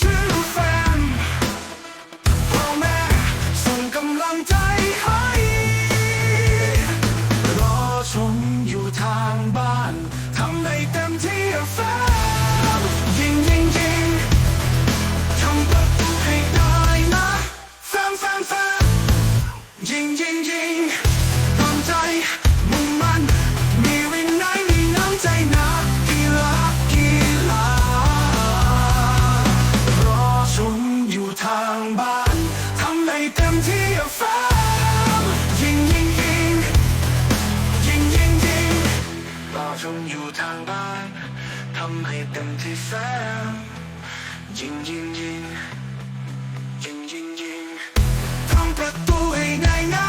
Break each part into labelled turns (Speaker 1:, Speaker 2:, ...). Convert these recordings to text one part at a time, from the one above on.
Speaker 1: ชื่อแฟนพ่อแม่ส่งกำลังใจ ให้เต็มที่แฟนยิงยิงยิงยิงยิงยิงทำประตูให้ง่ายนะ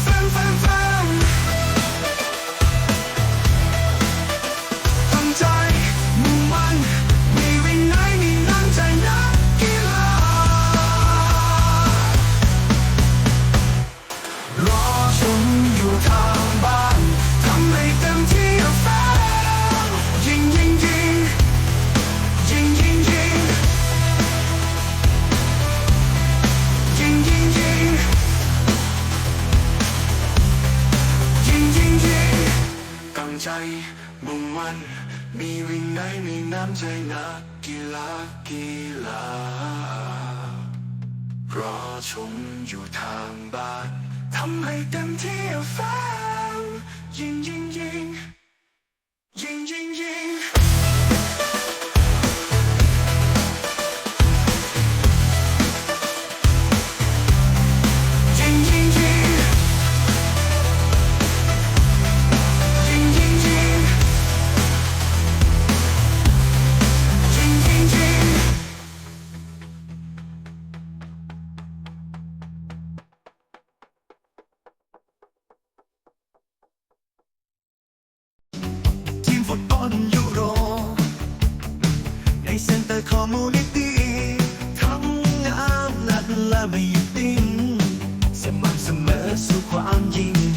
Speaker 1: แฟนแฟนแฟนตั้งใจมุ่งมั่นมีวินัยมีน้ำใจนักกีฬารอชมอยู่ทางบ้านทำให้เต็มที่แฟ วัน มีวินัยมีน้ำใจนักกีฬากีฬารอชมอยู่ทางบ้านทำให้เต็มที่แฟนยิงยิงยิงยิงยิงยิงยิง มมูนิตี้ทำงานหนักและไม่หยุดนิ่งสม่ำเสมอสู่ความยิ่ง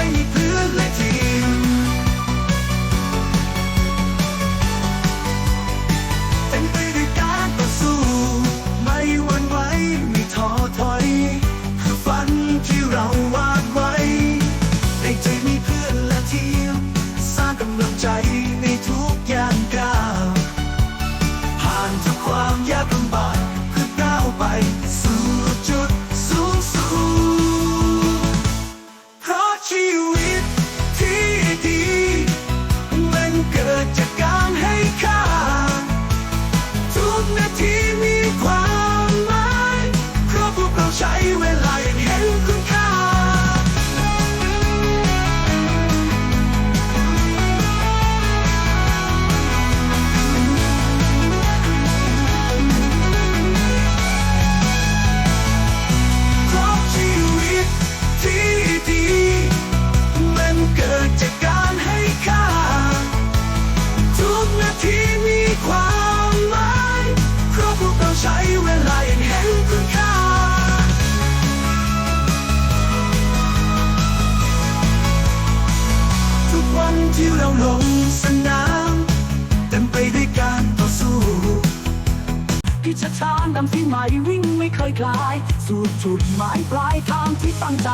Speaker 1: ในใจมีเพื่อนและทีม เต็มไปด้วยการต่อสู้ ไม่หวั่นไหวไม่ท้อถอย คือฝันที่เราวาดไว้ในใจมีเพื่อนและทีม สร้างกำลังใจ ช้าช้างดำที่ใหม่วิ่งไม่เคยคลาย สู่จุดหมายปลายทางที่ตั้งใจ